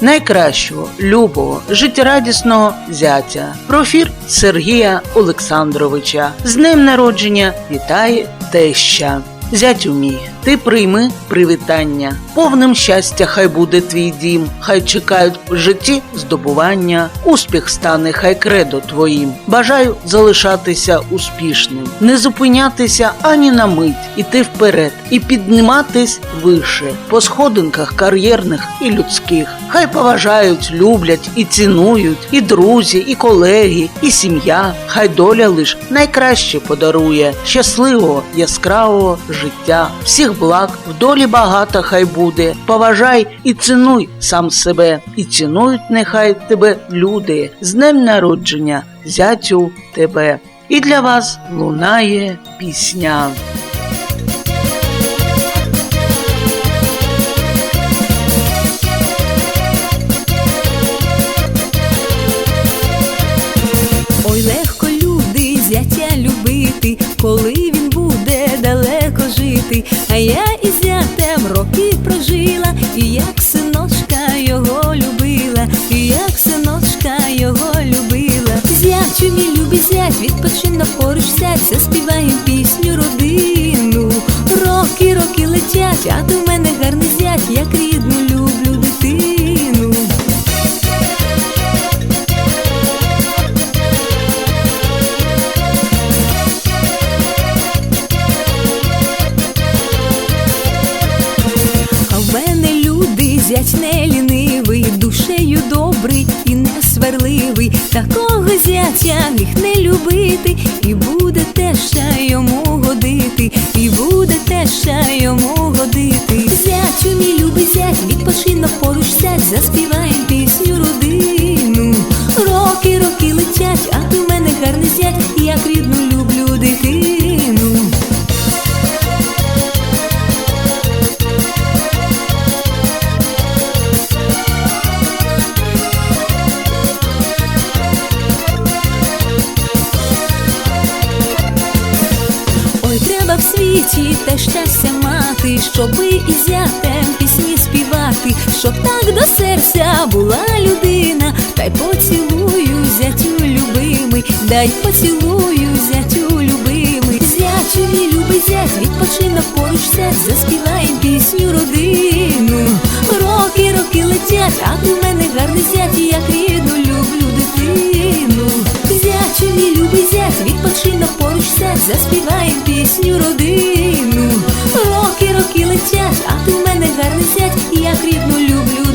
найкращого, любого, життєрадісного зятя. Профір Сергія Олександровича. З днем народження вітає теща. Зятю мій, ти прийми привітання. Повним щастя, хай буде твій дім, хай чекають в житті здобування, успіх стане хай кредо твоїм. Бажаю залишатися успішним, не зупинятися ані на мить, іти вперед і підніматись вище по сходинках кар'єрних і людських. Хай поважають, люблять і цінують і друзі, і колеги, і сім'я. Хай доля лиш найкраще подарує щасливого, яскравого життя. Всіх благ в долі багато хай буде. Поважай і цінуй сам себе, і цінують нехай тебе люди. З днем народження, зятю тебе. І для вас лунає пісня. Ой, легко люди зятя любити, коли він жити. А я із зятем роки прожила, і як синочка його любила, і як синочка його любила. Зячу, мій любі зять, відпочинок поруч сядь, заспіваєм пісню родину. Роки, роки летять, а до зять не лінивий, душею добрий і не сварливий. Такого зятя міг не любити, і буде треба в світі те щастя мати, щоби і зятем пісні співати, щоб так до серця була людина, та й поцілую зятю любимий, дай поцілую зятю любимий, зятю мій любий зять, відпочинок поруч сядь, заспіваєм пісню родину. Роки, роки летять, а ти в мене гарний зять, відпочинок поруч пісню родину. Роки, роки летять, а ти в мене гарний зять, як рідну люблю